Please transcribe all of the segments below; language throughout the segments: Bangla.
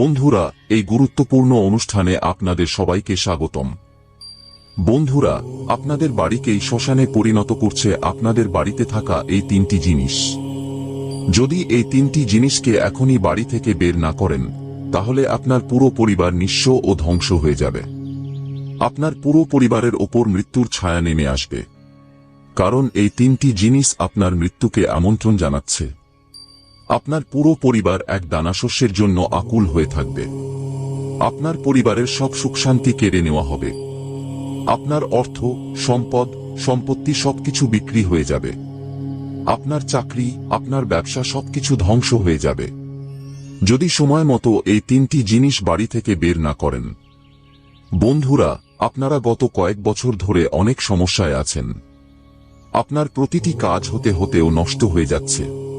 বন্ধুরা, এই গুরুত্বপূর্ণ অনুষ্ঠানে আপনাদের সবাইকে স্বাগতম। বন্ধুরা, আপনাদের বাড়িকেই শ্মশানে পরিণত করছে আপনাদের বাড়িতে থাকা এই তিনটি জিনিস। যদি এই তিনটি জিনিসকে এখনই বাড়ি থেকে বের না করেন, তাহলে আপনার পুরো পরিবার নিঃস্ব ও ধ্বংস হয়ে যাবে। আপনার পুরো পরিবারের ওপর মৃত্যুর ছায়া নেমে আসবে। কারণ এই তিনটি জিনিস আপনার মৃত্যুকে আমন্ত্রণ জানাচ্ছে। আপনার পুরো পরিবার এক দানাশস্যের জন্য আকুল হয়ে থাকবে। আপনার পরিবারের সব সুখ শান্তি কেড়ে নেওয়া হবে। আপনার অর্থ, সম্পদ, সম্পত্তি সবকিছু বিক্রি হয়ে যাবে। আপনার চাকরি, আপনার ব্যবসা সবকিছু ধ্বংস হয়ে যাবে। যদি সময় মতো এই তিনটি জিনিস বাড়ি থেকে বের না করেন। বন্ধুরা, আপনারা গত কয়েক বছর ধরে অনেক সমস্যায় আছেন। আপনার প্রতিটি কাজ হতে হতেও নষ্ট হয়ে যাচ্ছে।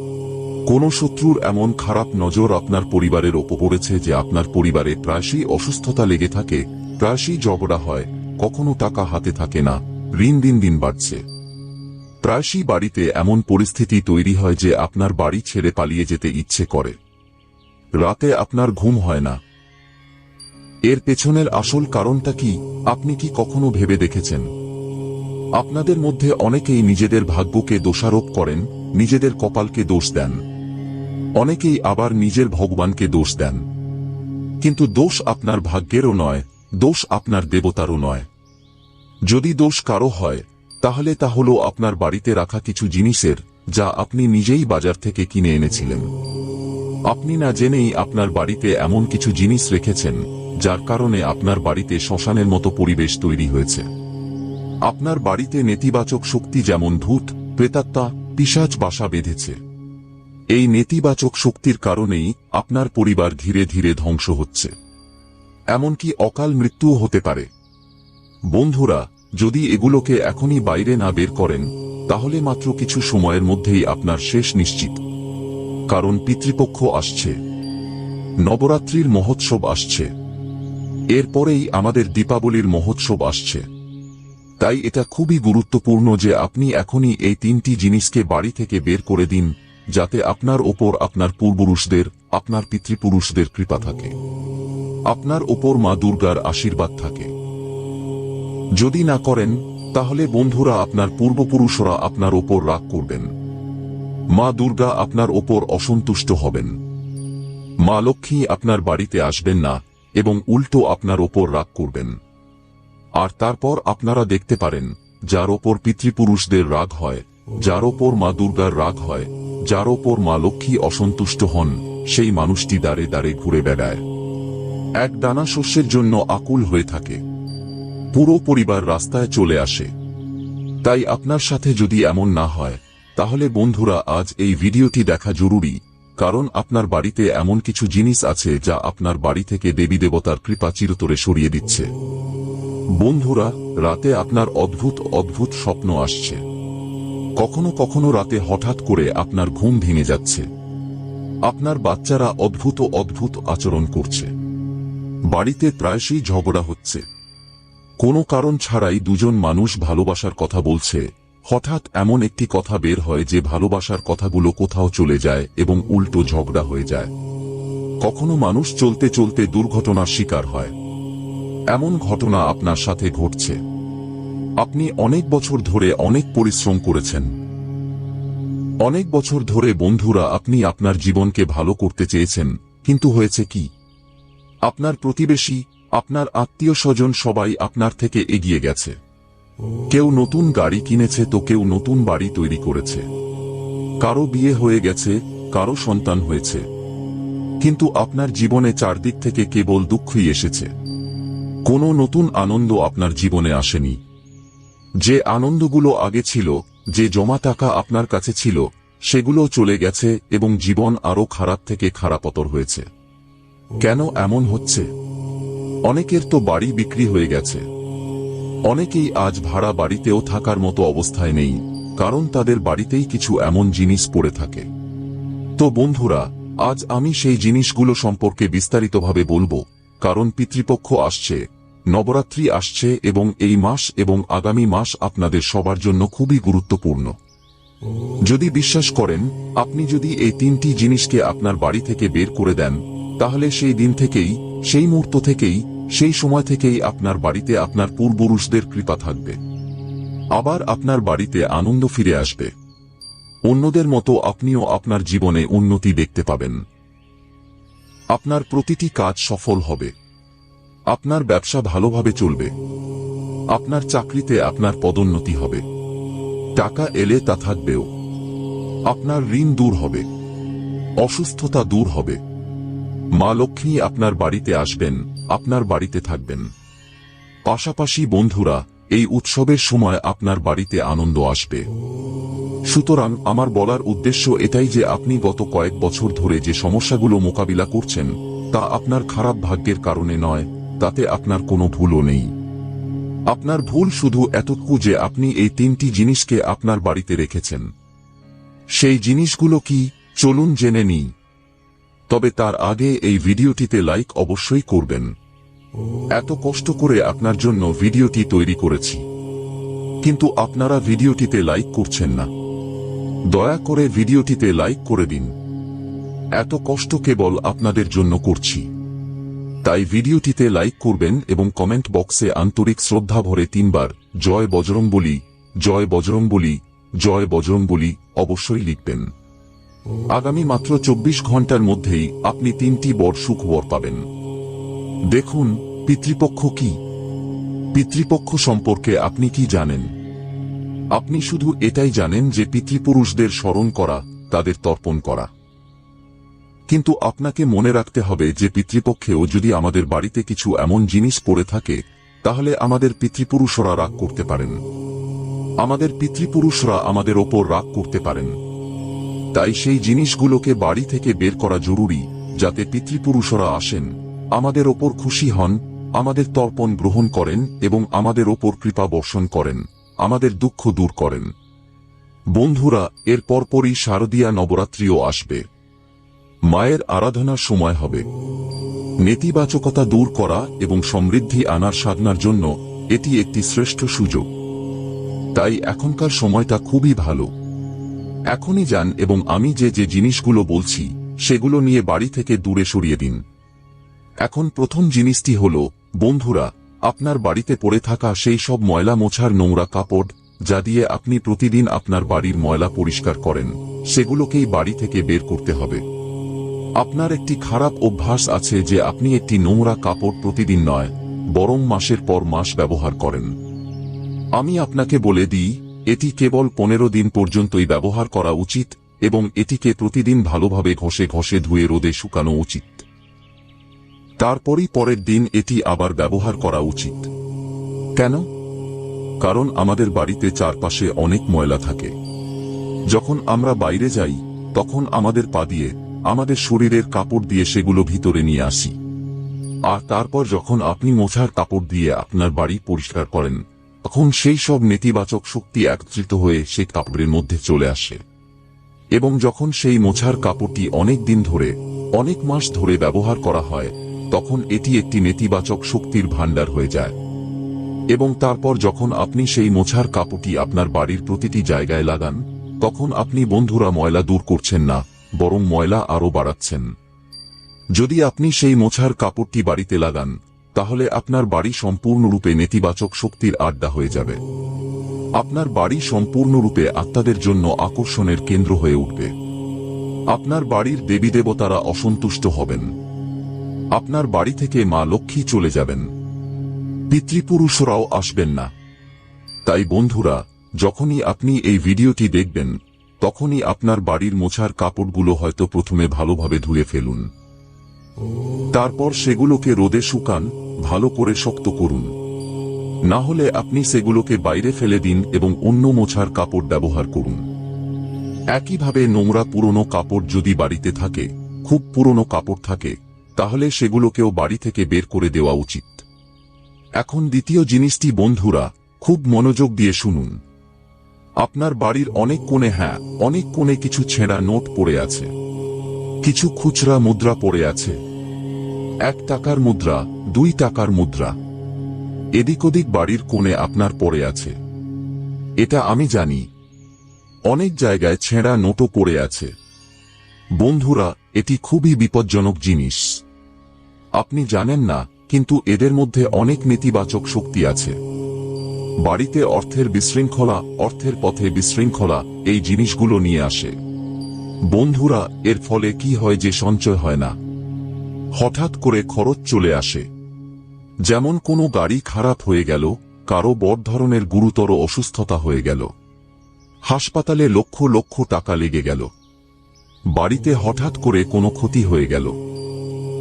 কোন শত্রুর এমন খারাপ নজর আপনার পরিবারের ওপর পড়েছে যে আপনার পরিবারে প্রায়শই অসুস্থতা লেগে থাকে, প্রায়শই ঝগড়া হয়, কখনো টাকা হাতে থাকে না, ঋণ দিন দিন বাড়ছে। প্রায়শই বাড়িতে এমন পরিস্থিতি তৈরি হয় যে আপনার বাড়ি ছেড়ে পালিয়ে যেতে ইচ্ছে করে। রাতে আপনার ঘুম হয় না। এর পেছনের আসল কারণটা কি, আপনি কি কখনো ভেবে দেখেছেন? আপনাদের মধ্যে অনেকেই নিজেদের ভাগ্যকে দোষারোপ করেন, নিজেদের কপালকে দোষ দেন। অনেকেই আবার নিজের ভগবানকে দোষ দেন। কিন্তু দোষ আপনার ভাগ্যেরও নয়, দোষ আপনার দেবতারও নয়। যদি দোষ কারও হয়, তাহলে তা হল আপনার বাড়িতে রাখা কিছু জিনিসের, যা আপনি নিজেই বাজার থেকে কিনে এনেছিলেন। আপনি না জেনেই আপনার বাড়িতে এমন কিছু জিনিস রেখেছেন, যার কারণে আপনার বাড়িতে শ্মশানের মতো পরিবেশ তৈরি হয়েছে। আপনার বাড়িতে নেতিবাচক শক্তি যেমন ধূত, প্রেতাত্মা পিসাচ বাসা বেঁধেছে। এই নেতিবাচক শক্তির কারণেই আপনার পরিবার ধীরে ধীরে ধ্বংস হচ্ছে। এমনকি অকাল মৃত্যুও হতে পারে। বন্ধুরা, যদি এগুলোকে এখনই বাইরে না বের করেন, তাহলে মাত্র কিছু সময়ের মধ্যেই আপনার শেষ নিশ্চিত। কারণ পিতৃপক্ষ আসছে। নবরাত্রির মহোৎসব আসছে। এরপরেই আমাদের দীপাবলির মহোৎসব আসছে। তাই এটা খুবই গুরুত্বপূর্ণ যে আপনি এখনই এই তিনটি জিনিসকে বাড়ি থেকে বের করে দিন যাতে আপনার ওপর আপনার পূর্বপুরুষদের, আপনার পিতৃপুরুষদের কৃপা থাকে। আপনার ওপর মা দুর্গার আশীর্বাদ থাকে। যদি না করেন, তাহলে বন্ধুরা আপনার পূর্বপুরুষরা আপনার ওপর রাগ করবেন। মা দুর্গা আপনার ওপর অসন্তুষ্ট হবেন। মা লক্ষ্মী আপনার বাড়িতে আসবেন না এবং উল্টো আপনার ওপর রাগ করবেন। আর তারপর আপনারা দেখতে পারেন, যার ওপর পিতৃপুরুষদের রাগ হয় যার ওপর মা দুর্গার রাগ হয়, যার ওপর মা লক্ষ্মী অসন্তুষ্ট হন, সেই মানুষটি দাঁড়ে দাঁড়ে ঘুরে বেড়ায়। এক দানা শস্যের জন্য আকুল হয়ে থাকে। পুরো পরিবার রাস্তায় চলে আসে। তাই আপনার সাথে যদি এমন না হয়, তাহলে বন্ধুরা আজ এই ভিডিওটি দেখা জরুরি, কারণ আপনার বাড়িতে এমন কিছু জিনিস আছে যা আপনার বাড়ি থেকে দেবী দেবতার কৃপা চিরতরে সরিয়ে দিচ্ছে। বন্ধুরা, রাতে আপনার অদ্ভুত অদ্ভুত স্বপ্ন আসছে। কখনো কখনো রাতে হঠাৎ করে আপনার ঘুম ভেঙে যাচ্ছে। আপনার বাচ্চারা অদ্ভুত অদ্ভুত আচরণ করছে। বাড়িতে প্রায়শই ঝগড়া হচ্ছে। কোনো কারণ ছাড়াই দুজন মানুষ ভালোবাসার কথা বলছে। হঠাৎ এমন একটি কথা বের হয় যে ভালোবাসার কথাগুলো কোথাও চলে যায় এবং উল্টো ঝগড়া হয়ে যায়। কখনো মানুষ চলতে চলতে দুর্ঘটনার শিকার হয়। এমন ঘটনা আপনার সাথে ঘটছে। আপনি অনেক বছর ধরে অনেক পরিশ্রম করেছেন। অনেক বছর ধরে বন্ধুরা, আপনি আপনার জীবনকে ভালো করতে চেয়েছেন, কিন্তু হয়েছে কি? আপনার প্রতিবেশী, আপনার আত্মীয় স্বজন সবাই আপনার থেকে এগিয়ে গেছে। কেউ নতুন গাড়ি কিনেছে তো কেউ নতুন বাড়ি তৈরি করেছে। কারও বিয়ে হয়ে গেছে, কারও সন্তান হয়েছে। কিন্তু আপনার জীবনে চারদিক থেকে কেবল দুঃখই এসেছে। কোনো নতুন আনন্দ আপনার জীবনে আসেনি। যে আনন্দগুলো আগে ছিল, যে জমা টাকা আপনার কাছে ছিল, সেগুলো চলে গেছে এবং জীবন আরও খারাপ থেকে খারাপতর হয়েছে। কেন এমন হচ্ছে? অনেকের তো বাড়ি বিক্রি হয়ে গেছে। অনেকেই আজ ভাড়া বাড়িতেও থাকার মতো অবস্থায় নেই, কারণ তাদের বাড়িতেই কিছু এমন জিনিস পড়ে থাকে। তো বন্ধুরা, আজ আমি সেই জিনিসগুলো সম্পর্কে বিস্তারিতভাবে বলব, কারণ পিতৃপক্ষ আসছে। নবরাত্রি আসছে এবং এই মাস এবং আগামী মাস আপনাদের সবার জন্য খুবই গুরুত্বপূর্ণ। যদি বিশ্বাস করেন, আপনি যদি এই তিনটি জিনিসকে আপনার বাড়ি থেকে বের করে দেন, তাহলে সেই দিন থেকেই, সেই মুহূর্ত থেকেই, সেই সময় থেকেই আপনার বাড়িতে আপনার পূর্বপুরুষদের কৃপা থাকবে। আবার আপনার বাড়িতে আনন্দ ফিরে আসবে। অন্যদের মতো আপনিও আপনার জীবনে উন্নতি দেখতে পাবেন। আপনার প্রতিটি কাজ সফল হবে। আপনার ব্যবসা ভালোভাবে চলবে। আপনার চাকরিতে আপনার পদোন্নতি হবে। টাকা এলে তা থাকবেও। আপনার ঋণ দূর হবে। অসুস্থতা দূর হবে। মা লক্ষ্মী আপনার বাড়িতে আসবেন, আপনার বাড়িতে থাকবেন। পাশাপাশি বন্ধুরা, এই উৎসবের সময় আপনার বাড়িতে আনন্দ আসবে। সুতরাং আমার বলার উদ্দেশ্য এটাই যে আপনি গত কয়েক বছর ধরে যে সমস্যাগুলো মোকাবিলা করছেন, তা আপনার খারাপ ভাগ্যের কারণে নয় তাতে আপনার কোনো ভুলও নেই। আপনার ভুল শুধু এতটুকু যে আপনি এই তিনটি জিনিসকে আপনার বাড়িতে রেখেছেন। সেই জিনিসগুলো কি? চলুন জেনে নিই। তবে তার আগে এই ভিডিওটিতে লাইক অবশ্যই করবেন। এত কষ্ট করে আপনার জন্য ভিডিওটি তৈরি করেছি। কিন্তু আপনারা ভিডিওটিতে লাইক করছেন না। দয়া করে ভিডিওটিতে লাইক করে দিন। এত কষ্ট কেবল আপনাদের জন্য করছি। তাই ভিডিওটিতে লাইক করবেন এবং কমেন্ট বক্সে আন্তরিক শ্রদ্ধা ভরে তিনবার জয় বজরং বলি জয় বজরং বলি জয় বজরং বলি অবশ্যই লিখবেন। আগামী মাত্র চব্বিশ ঘণ্টার মধ্যেই আপনি তিনটি বড় সুখবর পাবেন। দেখুন, পিতৃপক্ষ কি? পিতৃপক্ষ সম্পর্কে আপনি কি জানেন? আপনি শুধু এটাই জানেন যে পিতৃপুরুষদের স্মরণ করা, তাদের তর্পণ করা। কিন্তু আপনাকে মনে রাখতে হবে যে পিতৃপক্ষেও যদি আমাদের বাড়িতে কিছু এমন জিনিস পড়ে থাকে, তাহলে আমাদের পিতৃপুরুষরা রাগ করতে পারেন। আমাদের পিতৃপুরুষরা আমাদের ওপর রাগ করতে পারেন। তাই সেই জিনিসগুলোকে বাড়ি থেকে বের করা জরুরি, যাতে পিতৃপুরুষরা আসেন, আমাদের ওপর খুশি হন, আমাদের তর্পণ গ্রহণ করেন এবং আমাদের ওপর কৃপা বর্ষণ করেন, আমাদের দুঃখ দূর করেন। বন্ধুরা, এর পরপরই শারদীয়া নবরাত্রিও আসবে। মায়ের আরাধনার সময় হবে। নেতিবাচকতা দূর করা এবং সমৃদ্ধি আনার সাধনার জন্য এটি একটি শ্রেষ্ঠ সুযোগ। তাই এখনকার সময়টা খুবই ভালো। এখনই যান এবং আমি যে যে জিনিসগুলো বলছি, সেগুলো নিয়ে বাড়ি থেকে দূরে সরিয়ে দিন। এখন প্রথম জিনিসটি হল, বন্ধুরা, আপনার বাড়িতে পড়ে থাকা সেই সব ময়লা মোছার নোংরা কাপড়, যা দিয়ে আপনি প্রতিদিন আপনার বাড়ির ময়লা পরিষ্কার করেন, সেগুলোকেই বাড়ি থেকে বের করতে হবে। আপনার একটি খারাপ অভ্যাস আছে যে আপনি একটি নোংরা কাপড় প্রতিদিন নয়, বরং মাসের পর মাস ব্যবহার করেন। আমি আপনাকে বলে দিই, এটি কেবল পনেরো দিন পর্যন্তই ব্যবহার করা উচিত, এবং এটিকে প্রতিদিন ভালোভাবে ঘষে ঘষে ধুয়ে রোদে শুকানো উচিত। তারপরই পরের দিন এটি আবার ব্যবহার করা উচিত। কেন? কারণ আমাদের বাড়িতে চারপাশে অনেক ময়লা থাকে। যখন আমরা বাইরে যাই, তখন আমাদের পা দিয়ে আমাদের শরীরের কাপড় দিয়ে সেগুলো ভিতরে নিয়ে আসি। আর তারপর যখন আপনি মোছার কাপড় দিয়ে আপনার বাড়ি পরিষ্কার করেন, তখন সেই সব নেতিবাচক শক্তি একত্রিত হয়ে সেই কাপড়ের মধ্যে চলে আসে। এবং যখন সেই মোছার কাপড়টি অনেক দিন ধরে, অনেক মাস ধরে ব্যবহার করা হয়, তখন এটি একটি নেতিবাচক শক্তির ভাণ্ডার হয়ে যায়। এবং তারপর যখন আপনি সেই মোছার কাপড়টি আপনার বাড়ির প্রতিটি জায়গায় লাগান, তখন আপনি বন্ধুরা ময়লা দূর করছেন না বরং ময়লা আরও বাড়াচ্ছেন। যদি আপনি সেই মোছার কাপড়টি বাড়িতে লাগান, তাহলে আপনার বাড়ি সম্পূর্ণরূপে নেতিবাচক শক্তির আড্ডা হয়ে যাবে। আপনার বাড়ি সম্পূর্ণরূপে আত্মাদের জন্য আকর্ষণের কেন্দ্র হয়ে উঠবে। আপনার বাড়ির দেবী দেবতারা অসন্তুষ্ট হবেন। আপনার বাড়ি থেকে মা লক্ষ্মী চলে যাবেন। পিতৃপুরুষরাও আসবেন না। তাই বন্ধুরা, যখনই আপনি এই ভিডিওটি দেখবেন তখনই আপনার বাড়ির মোছার কাপড়গুলো হয়তো প্রথমে ভালোভাবে ধুয়ে ফেলুন। তারপর সেগুলোকে রোদে শুকান, ভালো করে শক্ত করুন। না হলে আপনি সেগুলোকে বাইরে ফেলে দিন এবং অন্য মোছার কাপড় ব্যবহার করুন। একইভাবে নোংরা পুরনো কাপড় যদি বাড়িতে থাকে, খুব পুরনো কাপড় থাকে, তাহলে সেগুলোকেও বাড়ি থেকে বের করে দেওয়া উচিত। এখন দ্বিতীয় জিনিসটি বন্ধুরা, খুব মনোযোগ দিয়ে শুনুন। আপনার বাড়ির অনেক কোণে হ্যাঁ অনেক কোণে কিছু ছেঁড়া নোট পড়ে আছে। কিছু খুচরা মুদ্রা পড়ে আছে। এক টাকার মুদ্রা, দুই টাকার মুদ্রা। এদিক ওদিক বাড়ির কোণে আপনার পড়ে আছে। এটা আমি জানি। অনেক জায়গায় ছেঁড়া নোটও পড়ে আছে। বন্ধুরা, এটি খুবই বিপজ্জনক জিনিস। আপনি জানেন না, কিন্তু এদের মধ্যে অনেক নেতিবাচক শক্তি আছে। বাড়িতে অর্থের বিশৃঙ্খলা, অর্থের পথে বিশৃঙ্খলা, এই জিনিসগুলো নিয়ে আসে। বন্ধুরা, এর ফলে কি হয় যে সঞ্চয় হয় না? হঠাৎ করে খরচ চলে আসে। যেমন কোনো গাড়ি খারাপ হয়ে গেল, কারও বড় ধরনের গুরুতর অসুস্থতা হয়ে গেল। হাসপাতালে লক্ষ লক্ষ টাকা লেগে গেল। বাড়িতে হঠাৎ করে কোনো ক্ষতি হয়ে গেল।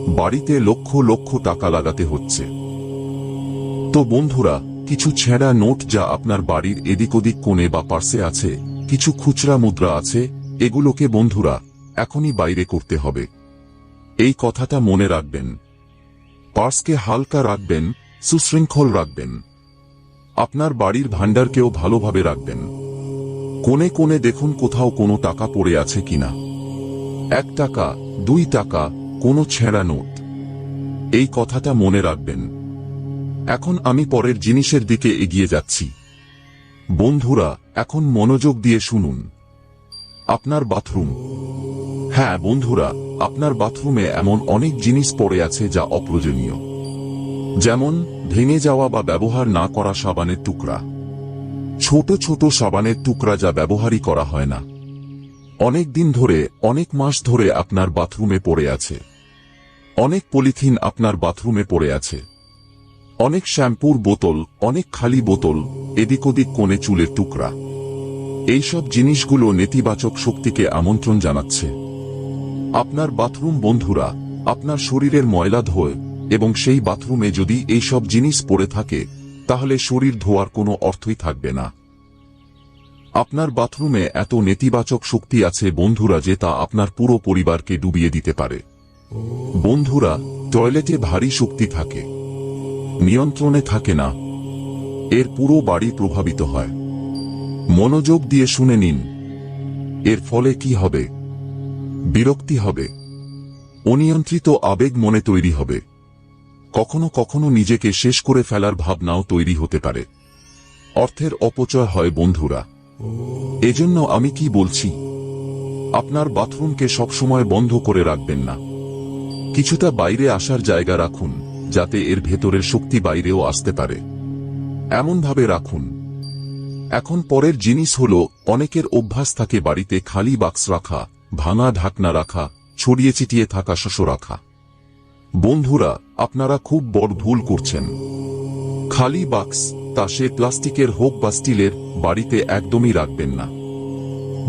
বাড়িতে লক্ষ লক্ষ টাকা লাগাতে হচ্ছে। তো বন্ধুরা কিছু ছেঁড়া নোট যা আপনার বাড়ির এদিক ওদিক কোণে বা পার্সে আছে, কিছু খুচরা মুদ্রা আছে, এগুলোকে বন্ধুরা, এখনই বাইরে করতে হবে। এই কথাটা মনে রাখবেন। পার্সকে হালকা রাখবেন, সুশৃঙ্খল রাখবেন। আপনার বাড়ির ভাণ্ডারকেও ভালোভাবে রাখবেন। কোণে কোণে দেখুন কোথাও কোনো টাকা পড়ে আছে কিনা। এক টাকা, দুই টাকা, কোনো ছেঁড়া নোট। এই কথাটা মনে রাখবেন। এখন আমি পরের জিনিসের দিকে এগিয়ে যাচ্ছি। বন্ধুরা, এখন মনোযোগ দিয়ে শুনুন। আপনার বাথরুম। হ্যাঁ বন্ধুরা, আপনার বাথরুমে এমন অনেক জিনিস পড়ে আছে যা অপ্রয়োজনীয়। যেমন, ভেঙে যাওয়া বা ব্যবহার না করা সাবানের টুকরা। ছোট ছোট সাবানের টুকরা যা ব্যবহারই করা হয় না। অনেক দিন ধরে, অনেক মাস ধরে আপনার বাথরুমে পড়ে আছে। অনেক পলিথিন আপনার বাথরুমে পড়ে আছে। অনেক শ্যাম্পুর বোতল, অনেক খালি বোতল, এদিক ওদিক কোণে চুলের টুকরা। এইসব জিনিসগুলো নেতিবাচক শক্তিকে আমন্ত্রণ জানাচ্ছে। আপনার বাথরুম বন্ধুরা, আপনার শরীরের ময়লা ধোয়, এবং সেই বাথরুমে যদি এইসব জিনিস পড়ে থাকে, তাহলে শরীর ধোয়ার কোনো অর্থই থাকবে না। আপনার বাথরুমে এত নেতিবাচক শক্তি আছে বন্ধুরা যে তা আপনার পুরো পরিবারকে ডুবিয়ে দিতে পারে। বন্ধুরা, টয়লেটে ভারী শক্তি থাকে। নিয়ন্ত্রণে থাকে না। এর পুরো বাড়ি প্রভাবিত হয়। মনোযোগ দিয়ে শুনে নিন। এর ফলে কি হবে? বিরক্তি হবে। অনিয়ন্ত্রিত আবেগ মনে তৈরি হবে। কখনো কখনো নিজেকে শেষ করে ফেলার ভাবনাও তৈরি হতে পারে। অর্থের অপচয় হয় বন্ধুরা। এজন্য আমি কি বলছি? আপনার বাথরুমকে সবসময় বন্ধ করে রাখবেন না। কিছুটা বাইরে আসার জায়গা রাখুন। যাতে এর ভেতরের শক্তি বাইরেও আসতে পারে। এমনভাবে রাখুন। এখন পরের জিনিস হল, অনেকের অভ্যাস থাকে বাড়িতে খালি বাক্স রাখা, ভাঙা ঢাকনা রাখা, ছড়িয়ে ছিটিয়ে থাকা শস্য রাখা। বন্ধুরা, আপনারা খুব বড় ভুল করছেন। খালি বাক্স তা সে প্লাস্টিকের হোক বা স্টিলের বাড়িতে একদমই রাখবেন না।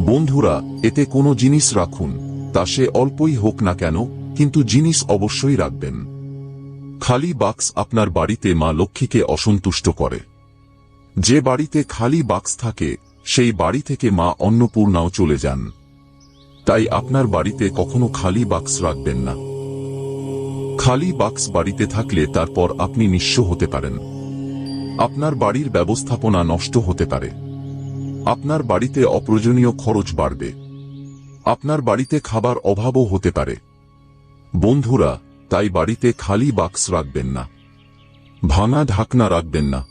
বন্ধুরা, এতে কোনো জিনিস রাখুন। তা সে অল্পই হোক না কেন, কিন্তু জিনিস অবশ্যই রাখবেন। খালি বাক্স আপনার বাড়িতে মা লক্ষ্মীকে অসন্তুষ্ট করে। যে বাড়িতে খালি বাক্স থাকে, সেই বাড়ি থেকে মা অন্নপূর্ণাও চলে যান। তাই আপনার বাড়িতে কখনো খালি বাক্স রাখবেন না। খালি বাক্স বাড়িতে থাকলে তারপর আপনি নিঃস্ব হতে পারেন। আপনার বাড়ির ব্যবস্থাপনা নষ্ট হতে পারে। আপনার বাড়িতে অপ্রয়োজনীয় খরচ বাড়বে। আপনার বাড়িতে খাবার অভাবও হতে পারে। বন্ধুরা তাই বাড়িতে খালি বাক্স রাখবেন না। ভাঙা ঢাকনা রাখবেন না।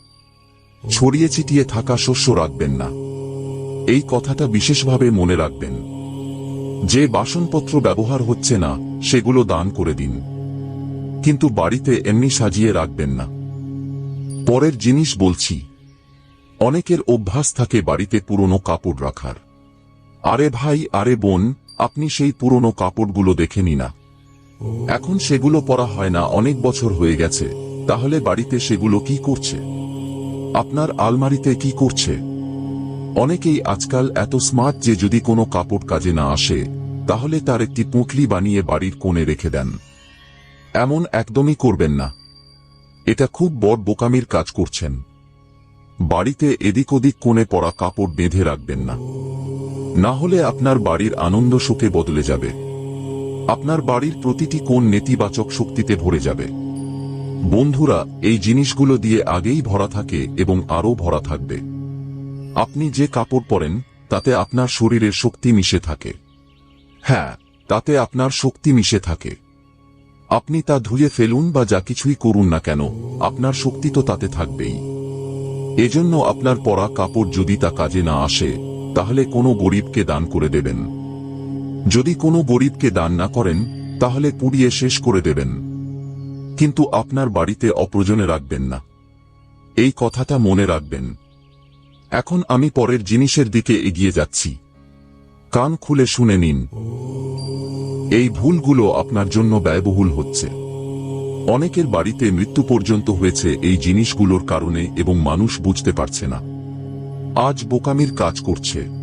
ছড়িয়ে ছিটিয়ে থাকা শস্য রাখবেন না। এই কথাটা বিশেষভাবে মনে রাখবেন। যে বাসনপত্র ব্যবহার হচ্ছে না, সেগুলো দান করে দিন। কিন্তু বাড়িতে এমনি সাজিয়ে রাখবেন না। পরের জিনিস বলছি, অনেকের অভ্যাস থাকে বাড়িতে পুরনো কাপড় রাখার। আরে ভাই, আরে বোন, আপনি সেই পুরনো কাপড়গুলো দেখে নি না। এখন সেগুলো পরা হয় না, অনেক বছর হয়ে গেছে। তাহলে বাড়িতে সেগুলো কি করছে? আপনার আলমারিতে কি করছে? অনেকেই আজকাল এত স্মার্ট যে যদি কোনো কাপড় কাজে না আসে, তাহলে তার একটি পুঁটলি বানিয়ে বাড়ির কোণে রেখে দেন। এমন একদমই করবেন না। এটা খুব বড় বোকামির কাজ করছেন। বাড়িতে এদিক ওদিক কোণে পড়া কাপড় বেঁধে রাখবেন না। না হলে আপনার বাড়ির আনন্দ সুখে বদলে যাবে। আপনার বাড়ির প্রতিটি কোণ নেতিবাচক শক্তিতে ভরে যাবে। বন্ধুরা, এই জিনিসগুলো দিয়ে আগেই ভরা থাকে এবং আরও ভরা থাকবে। আপনি যে কাপড় পরেন, তাতে আপনার শরীরের শক্তি মিশে থাকে। হ্যাঁ তাতে আপনার শক্তি মিশে থাকে। আপনি তা ধুয়ে ফেলুন বা যা কিছুই করুন না কেন, আপনার শক্তি তো তাতে থাকবেই। এজন্য আপনার পরা কাপড় যদি তা কাজে না আসে, তাহলে কোনো গরিবকে দান করে দেবেন। যদি কোনো গরিবকে দান না করেন, তাহলে পুড়িয়ে শেষ করে দেবেন। কিন্তু আপনার বাড়িতে অপ্রয়োজনে রাখবেন না। এই কথাটা মনে রাখবেন। এখন আমি পরের জিনিসের দিকে এগিয়ে যাচ্ছি। কান খুলে শুনে নিন। এই ভুলগুলো আপনার জন্য ব্যয়বহুল হচ্ছে। অনেকের বাড়িতে মৃত্যু পর্যন্ত হয়েছে এই জিনিসগুলোর কারণে এবং মানুষ বুঝতে পারছে না। আজ বোকামির কাজ করছে।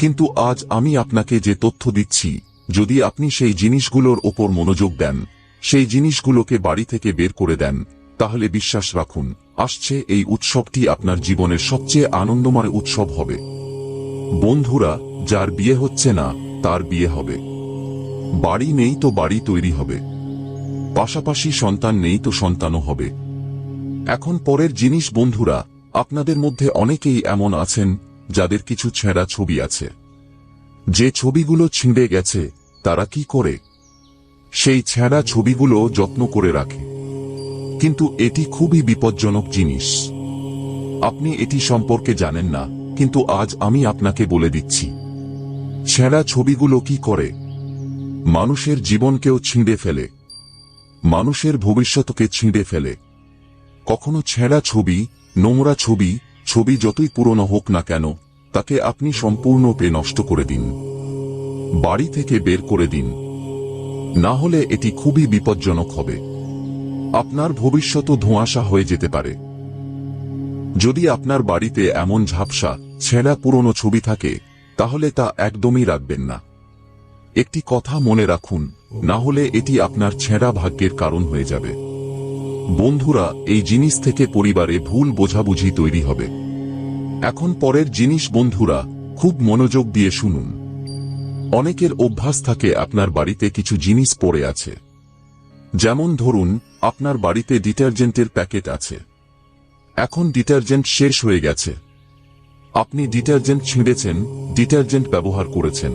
কিন্তু আজ আমি আপনাকে যে তথ্য দিচ্ছি, যদি আপনি সেই জিনিসগুলোর ওপর মনোযোগ দেন, সেই জিনিসগুলোকে বাড়ি থেকে বের করে দেন, তাহলে বিশ্বাস রাখুন, আসছে এই উৎসবটি আপনার জীবনের সবচেয়ে আনন্দময় উৎসব হবে। বন্ধুরা, যার বিয়ে হচ্ছে না, তার বিয়ে হবে। বাড়ি নেই তো বাড়ি তৈরি হবে। পাশাপাশি সন্তান নেই তো সন্তানও হবে। এখন পরের জিনিস বন্ধুরা, আপনাদের মধ্যে অনেকেই এমন আছেন যাদের কিছু ছেঁড়া ছবি আছে। যে ছবিগুলো ছিঁড়ে গেছে, তারা কি করে? সেই ছেঁড়া ছবিগুলো যত্ন করে রাখে। কিন্তু এটি খুবই বিপজ্জনক জিনিস। আপনি এটি সম্পর্কে জানেন না, কিন্তু আজ আমি আপনাকে বলে দিচ্ছি। ছেঁড়া ছবিগুলো কি করে? মানুষের জীবনকেও ছিঁড়ে ফেলে। মানুষের ভবিষ্যৎকে ছিঁড়ে ফেলে। কখনো ছেঁড়া ছবি, নোংরা ছবি ছবি যতই পুরনো হোক না কেন, তাকে আপনি সম্পূর্ণরূপে নষ্ট করে দিন। বাড়ি থেকে বের করে দিন। না হলে এটি খুবই বিপজ্জনক হবে। আপনার ভবিষ্যৎ ধোঁয়াশা হয়ে যেতে পারে। যদি আপনার বাড়িতে এমন ঝাপসা, ছেঁড়া পুরনো ছবি থাকে, তাহলে তা একদমই রাখবেন না। একটি কথা মনে রাখুন, না হলে এটি আপনার ছেঁড়া ভাগ্যের কারণ হয়ে যাবে। বন্ধুরা, এই জিনিস থেকে পরিবারে ভুল বোঝাবুঝি তৈরি হবে। এখন পরের জিনিস বন্ধুরা, খুব মনোযোগ দিয়ে শুনুন। অনেকের অভ্যাস থাকে আপনার বাড়িতে কিছু জিনিস পড়ে আছে। যেমন ধরুন, আপনার বাড়িতে ডিটারজেন্টের প্যাকেট আছে। এখন ডিটারজেন্ট শেষ হয়ে গেছে। আপনি ডিটারজেন্ট ছিঁড়েছেন, ডিটারজেন্ট ব্যবহার করেছেন।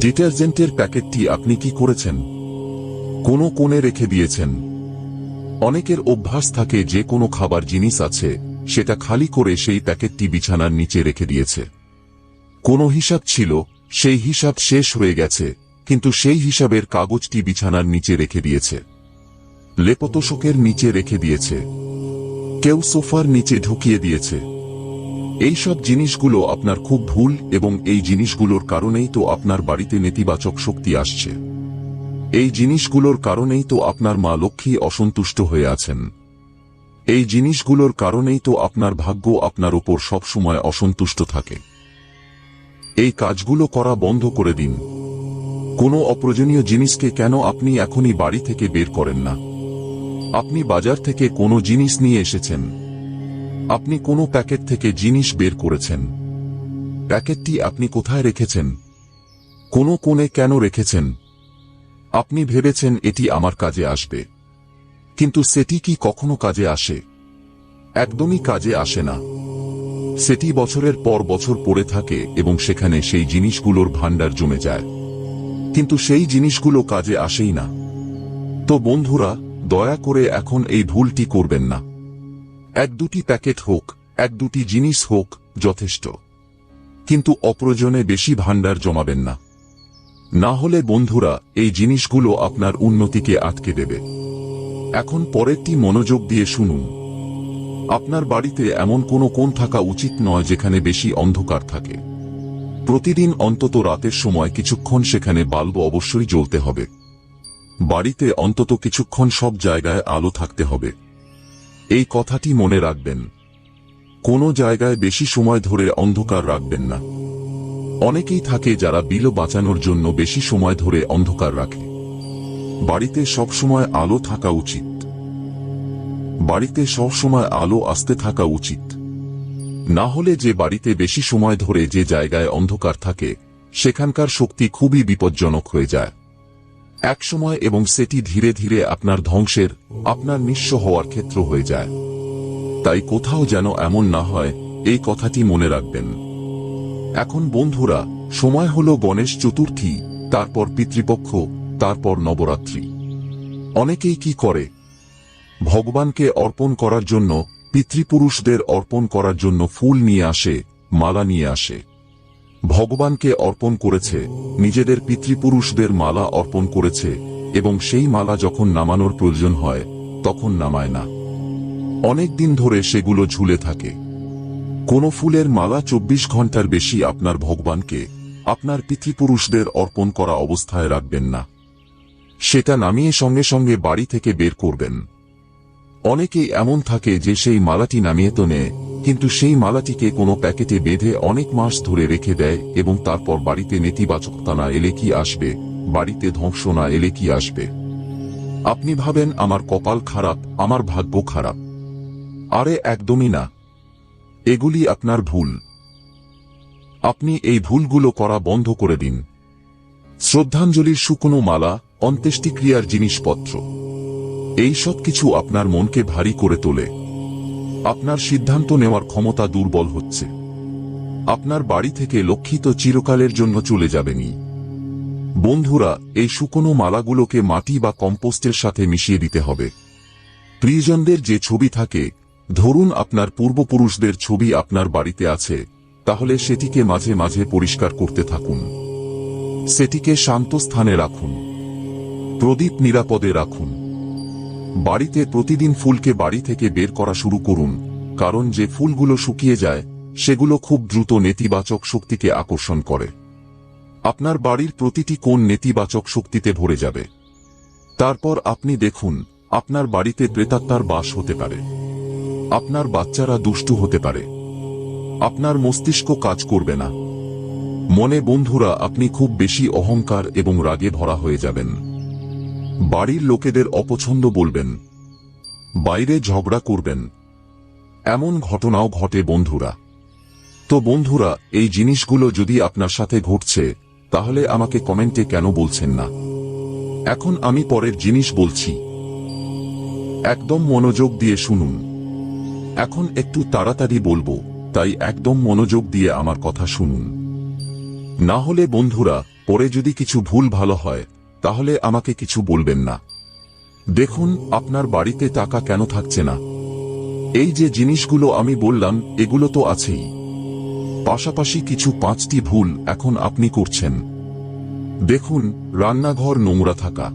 ডিটারজেন্টের প্যাকেটটি আপনি কি করেছেন? কোনো কোণে রেখে দিয়েছেন। অনেকের অভ্যাস থাকে যে কোনো খাবার জিনিস আছে, সেটা খালি করে সেই প্যাকেটটি বিছানার নিচে রেখে দিয়েছে। কোনো হিসাব ছিল, সেই হিসাব শেষ হয়ে গেছে, কিন্তু সেই হিসাবের কাগজটি বিছানার নিচে রেখে দিয়েছে। লেপতোষকের নিচে রেখে দিয়েছে। কেউ সোফার নিচে ঢুকিয়ে দিয়েছে। এই সব জিনিসগুলো আপনার খুব ভুল এবং এই জিনিসগুলোর কারণেই তো আপনার বাড়িতে নেতিবাচক শক্তি আসছে। এই জিনিসগুলোর কারণেই তো আপনার মা লক্ষ্মী অসন্তুষ্ট হয়ে আছেন। এই জিনিসগুলোর কারণেই তো আপনার ভাগ্য আপনার ওপর সবসময় অসন্তুষ্ট থাকে। এই কাজগুলো করা বন্ধ করে দিন। কোনো অপ্রয়োজনীয় জিনিসকে কেন আপনি এখনই বাড়ি থেকে বের করেন না? আপনি বাজার থেকে কোনো জিনিস নিয়ে এসেছেন। আপনি কোনো প্যাকেট থেকে জিনিস বের করেছেন। প্যাকেটটি আপনি কোথায় রেখেছেন? কোনো কোণে কেন রেখেছেন? আপনি ভেবেছেন এটি আমার কাজে আসবে। কিন্তু সেটি কি কখনো কাজে আসে? একদমই কাজে আসে না। সেটি বছরের পর বছর পড়ে থাকে এবং সেখানে সেই জিনিসগুলোর ভাণ্ডার জমে যায়। কিন্তু সেই জিনিসগুলো কাজে আসেই না। তো বন্ধুরা, দয়া করে এখন এই ভুলটি করবেন না। এক দুটি প্যাকেট হোক, এক দুটি জিনিস হোক, যথেষ্ট। কিন্তু অপ্রয়োজনে বেশি ভাণ্ডার জমাবেন না। না হলে বন্ধুরা, এই জিনিসগুলো আপনার উন্নতিকে আটকে দেবে। এখন পরেরটি মনোযোগ দিয়ে শুনুন। আপনার বাড়িতে এমন কোনো কোণ থাকা উচিত নয় যেখানে বেশি অন্ধকার থাকে। প্রতিদিন অন্তত রাতের সময় কিছুক্ষণ সেখানে বাল্ব অবশ্যই জ্বলতে হবে। বাড়িতে অন্তত কিছুক্ষণ সব জায়গায় আলো থাকতে হবে। এই কথাটি মনে রাখবেন। কোনো জায়গায় বেশি সময় ধরে অন্ধকার রাখবেন না। অনেকেই থাকে যারা বিল বাঁচানোর জন্য বেশি সময় ধরে অন্ধকার রাখে। বাড়িতে সবসময় আলো থাকা উচিত। বাড়িতে সবসময় আলো আসতে থাকা উচিত। না হলে যে বাড়িতে বেশি সময় ধরে যে জায়গায় অন্ধকার থাকে, সেখানকার শক্তি খুবই বিপজ্জনক হয়ে যায়। একসময় এবং সেটি ধীরে ধীরে আপনার ধ্বংসের, আপনার নিঃস্ব হওয়ার ক্ষেত্র হয়ে যায়। তাই কোথাও যেন এমন না হয়, এই কথাটি মনে রাখবেন। এখন বন্ধুরা, সময় হল গণেশ চতুর্থী, তারপর পিতৃপক্ষ, তারপর নবরাত্রি। অনেকেই কি করে? ভগবানকে অর্পণ করার জন্য, পিতৃপুরুষদের অর্পণ করার জন্য ফুল নিয়ে আসে, মালা নিয়ে আসে। ভগবানকে অর্পণ করেছে, নিজেদের পিতৃপুরুষদের মালা অর্পণ করেছে, এবং সেই মালা যখন নামানোর প্রয়োজন হয়, তখন নামায় না। অনেক দিন ধরে সেগুলো ঝুলে থাকে। কোনো ফুলের মালা চব্বিশ ঘণ্টার বেশি আপনার ভগবানকে, আপনার পিতৃপুরুষদের অর্পণ করা অবস্থায় রাখবেন না। সেটা নামিয়ে সঙ্গে সঙ্গে বাড়ি থেকে বের করবেন। অনেকেই এমন থাকে যে সেই মালাটি নামিয়ে তো নেয়, কিন্তু সেই মালাটিকে কোনো প্যাকেটে বেঁধে অনেক মাস ধরে রেখে দেয় এবং তারপর বাড়িতে নেতিবাচকতা না এলে কি আসবে, বাড়িতে ধ্বংস না এলে কি আসবে? আপনি ভাবেন, আমার কপাল খারাপ, আমার ভাগ্য খারাপ। আরে, একদমই না। এগুলি আপনার ভুল। আপনি এই ভুলগুলো করা বন্ধ করে দিন। শ্রদ্ধাঞ্জলির শুকনো মালা, অন্ত্যেষ্টিক্রিয়ার জিনিসপত্র। এই সব কিছু আপনার মনকে ভারী করে তোলে। আপনার সিদ্ধান্ত নেওয়ার ক্ষমতা দুর্বল হচ্ছে। আপনার বাড়ি থেকে লক্ষিত চিরকালের জন্য চলে যাবেনি বন্ধুরা, এই শুকনো মালাগুলোকে মাটি বা কম্পোস্টের সাথে মিশিয়ে দিতে হবে। প্রিয়জনদের যে ছবি থাকে ধরুন আপনার পূর্বপুরুষদের ছবি আপনার বাড়িতে আছে, তাহলে সেটিকে মাঝে মাঝে পরিষ্কার করতে থাকুন। সেটিকে শান্ত স্থানে রাখুন। প্রদীপ নিরাপদে রাখুন। বাড়িতে প্রতিদিন ফুলকে বাড়ি থেকে বের করা শুরু করুন, কারণ যে ফুলগুলো শুকিয়ে যায়, সেগুলো খুব দ্রুত নেতিবাচক শক্তিকে আকর্ষণ করে। আপনার বাড়ির প্রতিটি কোণ নেতিবাচক শক্তিতে ভরে যাবে। তারপর আপনি দেখুন, আপনার বাড়িতে প্রেতাত্মার বাস হতে পারে। আপনার বাচ্চারা দুষ্টু হতে পারে। আপনার মস্তিষ্ক কাজ করবে না। মনে বন্ধুরা, আপনি খুব বেশি অহংকার এবং রাগে ভরা হয়ে যাবেন। বাড়ির লোকেদের অপছন্দ বলবেন। বাইরে ঝগড়া করবেন। এমন ঘটনাও ঘটে বন্ধুরা। তো বন্ধুরা, এই জিনিসগুলো যদি আপনার সাথে ঘটছে, তাহলে আমাকে কমেন্টে কেন বলছেন না? এখন আমি পরের জিনিস বলছি। একদম মনোযোগ দিয়ে শুনুন। এখন একটু তাড়াতাড়ি বলব, তাই একদম মনোযোগ দিয়ে আমার কথা শুনুন। না হলে বন্ধুরা, পরে যদি কিছু ভুল ভালো হয়, তাহলে আমাকে কিছু বলবেন না। দেখুন, আপনার বাড়িতে টাকা কেন থাকছে না? এই যে জিনিসগুলো আমি বললাম, এগুলো তো আছেই। পাশাপাশি কিছু পাঁচটি ভুল এখন আপনি করছেন। দেখুন, রান্নাঘর নোংরা থাকা।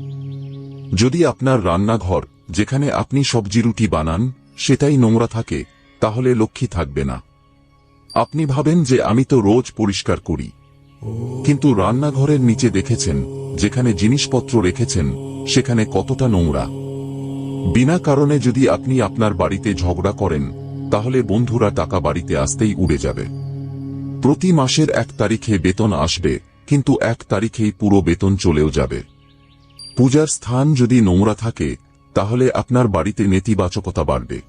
যদি আপনার রান্নাঘর, যেখানে আপনি সবজি রুটি বানান সেটাই নোংরা থাকে, তাহলে লক্ষ্মী থাকবে না। আপনি ভাবেন যে আমি তো রোজ পরিষ্কার করি। কিন্তু রান্নাঘরের নিচে দেখেছেন, যেখানে জিনিসপত্র রেখেছেন, সেখানে কতটা নোংরা। বিনা কারণে যদি আপনি আপনার বাড়িতে ঝগড়া করেন, তাহলে বন্ধুরা টাকা বাড়িতে আসতেই উড়ে যাবে। প্রতি মাসের এক তারিখে বেতন আসবে, কিন্তু এক তারিখেই পুরো বেতন চলেও যাবে। পূজার স্থান যদি নোংরা থাকে তাহলে আপনার বাড়িতে নেতিবাচকতা বাড়বে।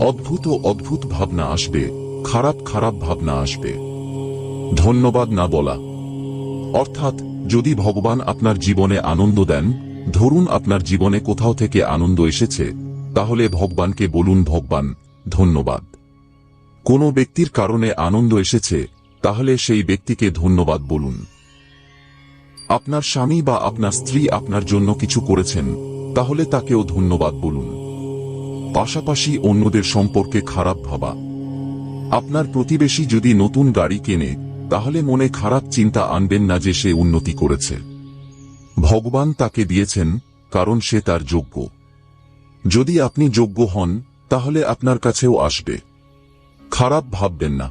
অদ্ভুত অদ্ভুত ভাবনা আসবে, খারাপ খারাপ ভাবনা আসবে। ধন্যবাদ না বলা। অর্থাৎ, যদি ভগবান আপনার জীবনে আনন্দ দেন, ধরুন আপনার জীবনে কোথাও থেকে আনন্দ এসেছে, তাহলে ভগবানকে বলুন, ভগবান, ধন্যবাদ। কোনো ব্যক্তির কারণে আনন্দ এসেছে, তাহলে সেই ব্যক্তিকে ধন্যবাদ বলুন। আপনার স্বামী বা আপনার স্ত্রী আপনার জন্য কিছু করেছেন তাহলে তাকেও ধন্যবাদ বলুন। পাশাপাশি অন্যদের সম্পর্কে খারাপ ভাবা। আপনার প্রতিবেশী যদি নতুন গাড়ি কেনে, তাহলে মনে খারাপ চিন্তা আনবেন না যে সে উন্নতি করেছে। ভগবান তাকে দিয়েছেন, কারণ সে তার যোগ্য। যদি আপনি যোগ্য হন, তাহলে আপনার কাছেও আসবে। খারাপ ভাববেন না।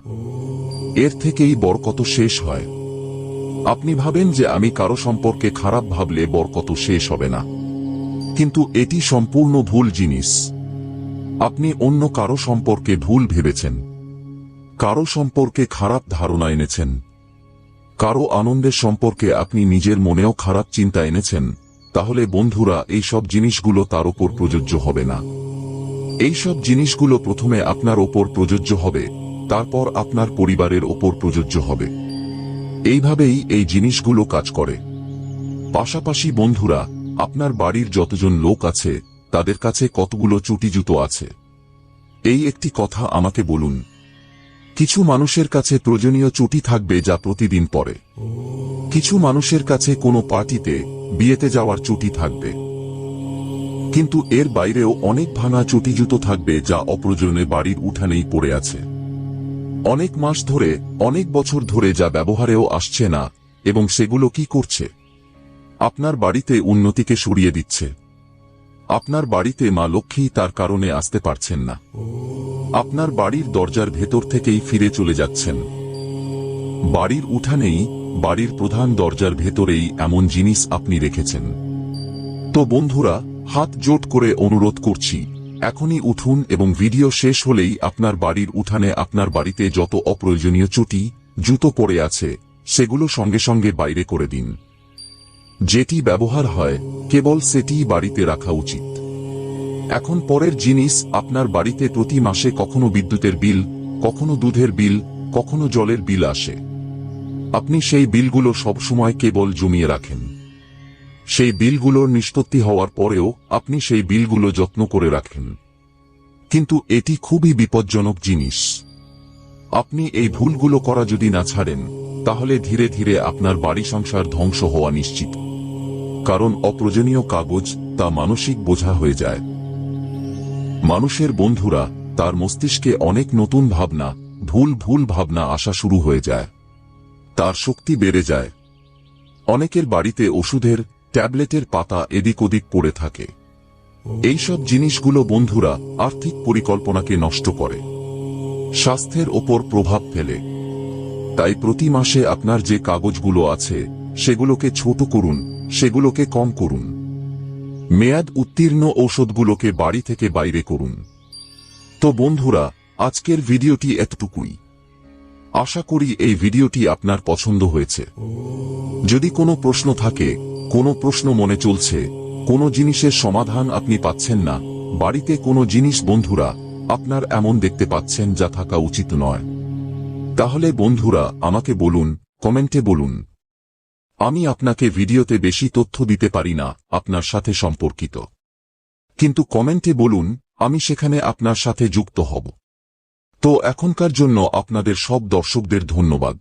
এর থেকেই বরকত শেষ হয়। আপনি ভাবেন যে আমি কারও সম্পর্কে খারাপ ভাবলে বরকত শেষ হবে না। কিন্তু এটি সম্পূর্ণ ভুল জিনিস। আপনি অন্য কারও সম্পর্কে ভুল ভেবেছেন। কারও সম্পর্কে খারাপ ধারণা এনেছেন। কারও আনন্দের সম্পর্কে আপনি নিজের মনেও খারাপ চিন্তা এনেছেন, তাহলে বন্ধুরা, এই সব জিনিসগুলো তার ওপর প্রযোজ্য হবে না। এই সব জিনিসগুলো প্রথমে আপনার ওপর প্রযোজ্য হবে, তারপর আপনার পরিবারের ওপর প্রযোজ্য হবে। এইভাবেই এই জিনিসগুলো কাজ করে। পাশাপাশি বন্ধুরা আপনার বাড়ির যতজন লোক আছে, তাদের কাছে কতগুলো চুটি জুতো আছে? এই একটি কথা আমাকে বলুন। কিছু মানুষের কাছে প্রয়োজনীয় চুটি থাকবে যা প্রতিদিন পরে। কিছু মানুষের কাছে কোনো পার্টিতে, বিয়েতে যাওয়ার চুটি থাকবে। কিন্তু এর বাইরেও অনেক ভাঙা চুটি জুতো থাকবে যা অপ্রয়োজনে বাড়ির উঠানেই পড়ে আছে। অনেক মাস ধরে, অনেক বছর ধরে যা ব্যবহারেও আসছে না, এবং সেগুলো কি করছে? আপনার বাড়িতে উন্নতিকে সরিয়ে দিচ্ছে। আপনার বাড়িতে মা লক্ষ্মী তার কারণে আসতে পারছেন না। আপনার বাড়ির দরজার ভেতর থেকেই ফিরে চলে যাচ্ছেন। বাড়ির উঠানেই, বাড়ির প্রধান দরজার ভেতরেই এমন জিনিস আপনি রেখেছেন। তো বন্ধুরা, হাত জোট করে অনুরোধ করছি, এখনই উঠুন এবং ভিডিও শেষ হলেই আপনার বাড়ির উঠানে আপনার বাড়িতে যত অপ্রয়োজনীয় চুটি, জুতো পড়ে আছে, সেগুলো সঙ্গে সঙ্গে বাইরে করে দিন। যেটি ব্যবহার হয়, কেবল সেটিই বাড়িতে রাখা উচিত। এখন পরের জিনিস, আপনার বাড়িতে প্রতি মাসে কখনো বিদ্যুতের বিল, কখনো দুধের বিল, কখনো জলের বিল আসে। আপনি সেই বিলগুলো সবসময় কেবল জমিয়ে রাখেন। সেই বিলগুলোর নিষ্পত্তি হওয়ার পরেও, আপনি সেই বিলগুলো যত্ন করে রাখেন। কিন্তু এটি খুবই বিপজ্জনক জিনিস। আপনি এই ভুলগুলো করা যদি না ছাড়েন, তাহলে ধীরে ধীরে আপনার বাড়ি সংসার ধ্বংস হওয়া নিশ্চিত। কারণ অপ্রয়োজনীয় কাগজ তা মানসিক বোঝা হয়ে যায়। মানুষের বন্ধুরা, তার মস্তিষ্কে অনেক নতুন ভাবনা, ভুল ভুল ভাবনা আসা শুরু হয়ে যায়। তার শক্তি বেড়ে যায়। অনেকের বাড়িতে ওষুধের, ট্যাবলেটের পাতা এদিক ওদিক পড়ে থাকে। এইসব জিনিসগুলো বন্ধুরা আর্থিক পরিকল্পনাকে নষ্ট করে। স্বাস্থ্যের ওপর প্রভাব ফেলে। তাই প্রতি মাসে আপনার যে কাগজগুলো আছে, সেগুলোকে ছোট করুন সেগুলোকে কম করুন। মেয়াদ উত্তীর্ণ ঔষধগুলোকে বাড়ি থেকে বাইরে করুন। তো বন্ধুরা, আজকের ভিডিওটি এতটুকুই। আশা করি এই ভিডিওটি আপনার পছন্দ হয়েছে। যদি কোনো প্রশ্ন থাকে, কোনো প্রশ্ন মনে চলছে, কোনো জিনিসের সমাধান আপনি পাচ্ছেন না, বাড়িতে কোনো জিনিস বন্ধুরা, আপনার এমন দেখতে পাচ্ছেন যা থাকা উচিত নয়। তাহলে বন্ধুরা, আমাকে বলুন, কমেন্টে বলুন। আমি আপনাকে ভিডিওতে বেশি তথ্য দিতে পারি না, আপনার সাথে সম্পর্কিত। কিন্তু কমেন্টে বলুন, আমি সেখানে আপনার সাথে যুক্ত হব। তো এখনকার জন্য আপনাদের সব দর্শকদের ধন্যবাদ।